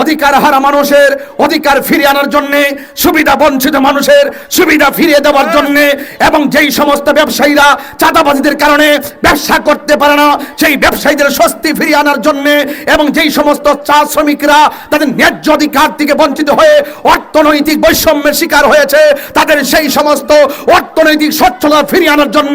অধিকার হারা মানুষের অধিকার ফিরিয়ে আনার জন্য, সুবিধা বঞ্চিত মানুষের সুবিধা ফিরিয়ে দেওয়ার জন্য এবং যেই সমস্ত ব্যবসায়ীরা চাঁদাবাজিদের কারণে ব্যবসা করতে পারে না, সেই ব্যবসায়ীদের স্বস্তি ফিরিয়ে আনার জন্য এবং যেই সমস্ত চা শ্রমিকরা তাদের ন্যায্য অধিকার থেকে বঞ্চিত হয়ে অর্থনৈতিক বৈষম্যের শিকার হয়েছে, তাদের সেই সমস্ত অর্থনৈতিক সচ্ছলতা ফিরিয়ে আনার জন্য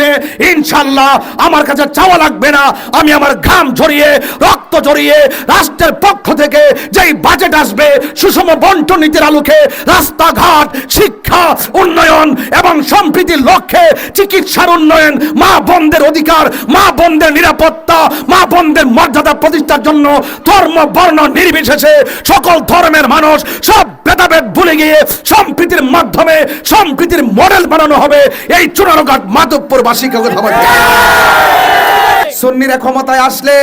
ইনশাল্লাহ আমার কাছে চাওয়া লাগবে না। আমি আমার ঘাম ঝরিয়ে, রক্ত জড়িয়ে রাষ্ট্রের পক্ষ থেকে যেই বাজেট আসবে সুষম বন্টন নীতির আলোকে রাস্তাঘাট শিক্ষা উন্নয়ন এবং সম্প্রীতির লক্ষ্যে চিকিৎসার উন্নয়ন মা বন্ধের অধিকার মা বন্ধের নিরাপত্তা মা বন্ধের মর্যাদা প্রতিষ্ঠার জন্য ধর্ম বর্ণ নির্বিশেষে সকল ধর্মের মানুষ সব ভেদাভেদ ভুলে গিয়ে সম্প্রীতির মাধ্যমে সম্প্রীতির মডেল বানানো হবে। এই চুনারঘাট মাধবপুরবাসীকে কথা বলতে। সুন্নিরা ক্ষমতায় আসলে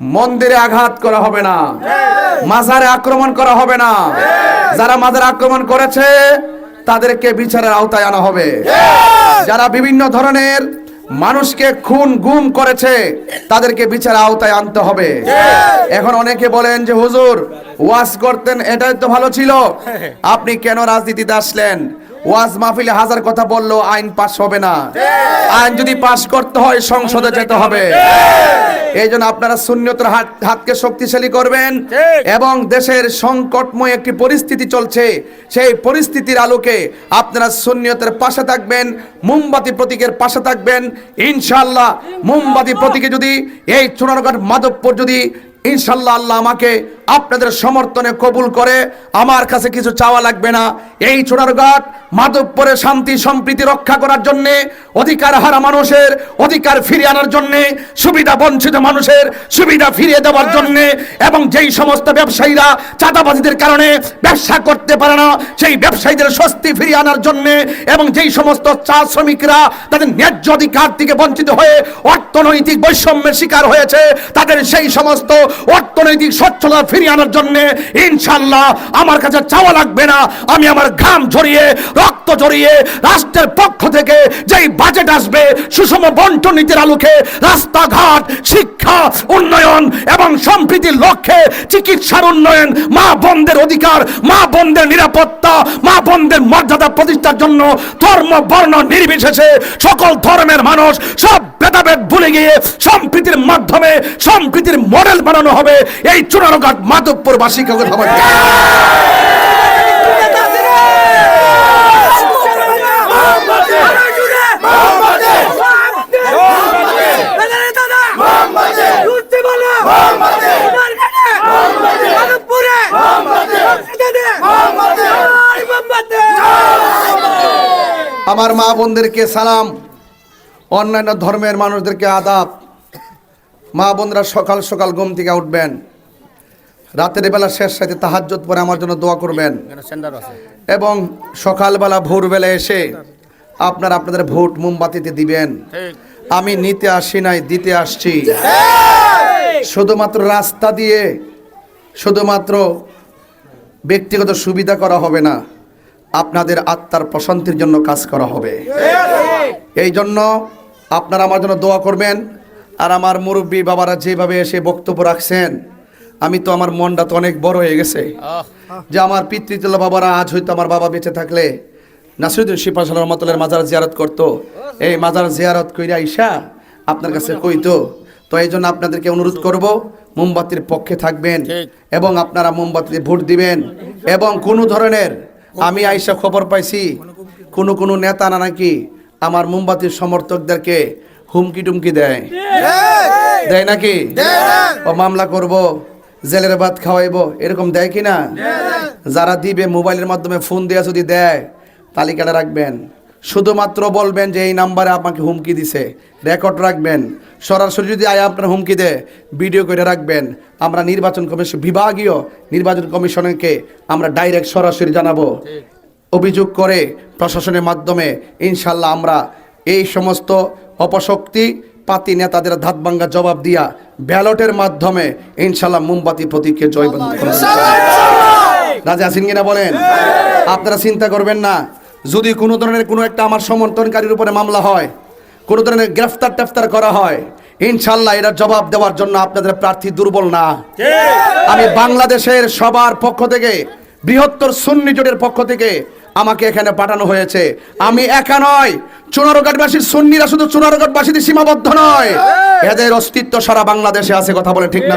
মন্দিরে আঘাত করা হবে না। মাজারে আক্রমণ করা হবে না। যারা মাজারে আক্রমণ করেছে, তাদেরকে বিচারের আওতায় আনা হবে। যারা বিভিন্ন ধরনের মানুষকে খুন, গুম করেছে, তাদেরকে বিচারের আওতায় আনতে হবে। এখন অনেকে বলেন যে, হুজুর, ওয়াজ করতেন, এটাই তো ভালো ছিল। আপনি কেন রাজনীতিতে আসলেন? ওয়াজ মাহফিলে হাজার কথা বলল আইন পাস হবে না। আইন যদি পাস করতে হয়, সংসদে যেতে হবে। এই জন্য আপনারা শূন্যতর হাত, হাতকে শক্তিশালী করবেন এবং দেশের সংকটময় একটি পরিস্থিতি চলছে। সেই পরিস্থিতির আলোকে আপনারা শূন্যতের পাশে থাকবেন, মোমবাতি প্রতীকের পাশে থাকবেন। ইনশাআল্লাহ, মোমবাতি প্রতীকে যদি এই চুনারঘাট মাধবপুর যদি ইনশাল্লাহ আল্লাহ আমাকে আপনাদের সমর্থনে কবুল করে। আমার কাছে কিছু চাওয়া লাগবে না। এই চোরারঘাট মাধবপুরে শান্তি, সম্প্রীতি রক্ষা করার জন্য, অধিকার হারা মানুষের অধিকার ফিরিয়ে আনার জন্য, সুবিধা বঞ্চিত মানুষের সুবিধা ফিরিয়ে দেওয়ার জন্য এবং যেই সমস্ত ব্যবসায়ীরা চাঁদাবাজিদের কারণে ব্যবসা করতে পারে না, সেই ব্যবসায়ীদের স্বস্তি ফিরিয়ে আনার জন্যে এবং যেই সমস্ত চা শ্রমিকরা তাদের ন্যায্য অধিকার থেকে বঞ্চিত হয়ে অর্থনৈতিক বৈষম্যের শিকার হয়েছে, তাদের সেই সমস্ত অর্থনৈতিক সচ্ছলতা ফিরিয়ে আনার জন্য ইনশাল্লাহ আমার কাছে চাওয়া লাগবে না। আমি আমার ঘাম ঝরিয়ে, রক্ত জড়িয়ে রাষ্ট্রের পক্ষ থেকে যেই বাজেট আসবে, সুষম বন্টন নীতির আলোকে রাস্তাঘাট, শিক্ষা, উন্নয়ন এবং সম্প্রীতির লক্ষ্যে চিকিৎসার উন্নয়ন, মা বন্ধের অধিকার, মা বন্ধের নিরাপত্তা, মা বন্ধের মর্যাদা প্রতিষ্ঠার জন্য ধর্ম, বর্ণ নির্বিশেষে সকল ধর্মের মানুষ সব ভেদাভেদ ভুলে গিয়ে সম্প্রীতির মাধ্যমে, সম্প্রীতির মডেল বানানো হবে। এই চুনারঘাট মাধবপুরবাসীকে কথা বলতে আমার মা বোনদেরকে সালাম। অন্যান্য ধর্মের মানুষদেরকে আদাব। মা বোনরা সকাল সকাল ঘুম থেকে উঠবেন। রাতের বেলা শেষ সাথে তাহাজ্জত পরে আমার জন্য দোয়া করবেন। এবং সকালবেলা ভোরবেলা এসে আপনারা আপনাদের ভোট মোমবাতিতে দিবেন। আমি নিতে আসি নাই দিতে আসছি। শুধুমাত্র রাস্তা দিয়ে শুধুমাত্র ব্যক্তিগত সুবিধা করা হবে না আপনাদের আত্মার প্রশান্তির জন্য কাজ করা হবে। এই জন্য আপনারা আমার জন্য দোয়া করবেন। আর আমার মুরব্বী বাবারা যেভাবে এসে বক্তব্য রাখছেন আমি তো আমার মনটা তো অনেক বড় হয়ে গেছে। যে আমার পিতৃতুল্য বাবারা আজ হয়তো আমার বাবা বেঁচে থাকলে নাসিরুদ্দিন শিপাস রহমতুল্লার মাজার জিয়ারত করতো। এই মাজার জিয়ারত কইরা আইসা আপনার কাছে কইতো তো এই জন্য আপনাদেরকে অনুরোধ করব মোমবাতির পক্ষে থাকবেন এবং আপনারা মোমবাতিতে ভোট দিবেন এবং কোনো ধরনের আমি আইসা খবর পাইছি কোনো কোনো নেতা না নাকি আমার মোমবাতির সমর্থকদেরকে হুমকি টুমকি দেয়। দেয় নাকি? ও মামলা করব জেলের ভাত খাওয়াইবো এরকম দেয় কি না? যারা দিবে মোবাইলের মাধ্যমে ফোন দেয়া যদি দেয় তালিকাটা রাখবেন। শুধুমাত্র বলবেন যে এই নাম্বারে আমাকে হুমকি দিছে রেকর্ড রাখবেন। সরাসরি যদি আয় আপনার হুমকি দেয় ভিডিও করে রাখবেন। আমরা নির্বাচন কমিশন বিভাগীয় নির্বাচন কমিশনকে আমরা ডাইরেক্ট সরাসরি জানাব। অভিযোগ করে প্রশাসনের মাধ্যমে ইনশাল্লাহ আমরা এই সমস্ত অপশক্তি পাতি নেতাদের ধাত ভাঙ্গা জবাব দিয়া ব্যালটের মাধ্যমে ইনশাল্লাহ মোমবাতি প্রতীককে জয়বন্ত রাজা আছেন কিনা বলেন? আপনারা চিন্তা করবেন না। যদি কোনো ধরনের কোনো একটা আমার সমর্থনকারীর উপরে মামলা হয়, কোনো ধরনের গ্রেফতার টেফতার করা হয়, ইনশাল্লাহ এরা জবাব দেওয়ার জন্য আপনাদের প্রার্থী দুর্বল না। আমি বাংলাদেশের সবার পক্ষ থেকে, বৃহত্তর সুন্নি জোটের পক্ষ থেকে আমাকে এখানে পাঠানো হয়েছে। আমি একা নয়। চুনারঘাটবাসীর সুন্নিরা শুধু চুনারঘাটবাসীদের সীমাবদ্ধ নয়। এদের অস্তিত্ব সারা বাংলাদেশে আছে কথা বলে ঠিক না?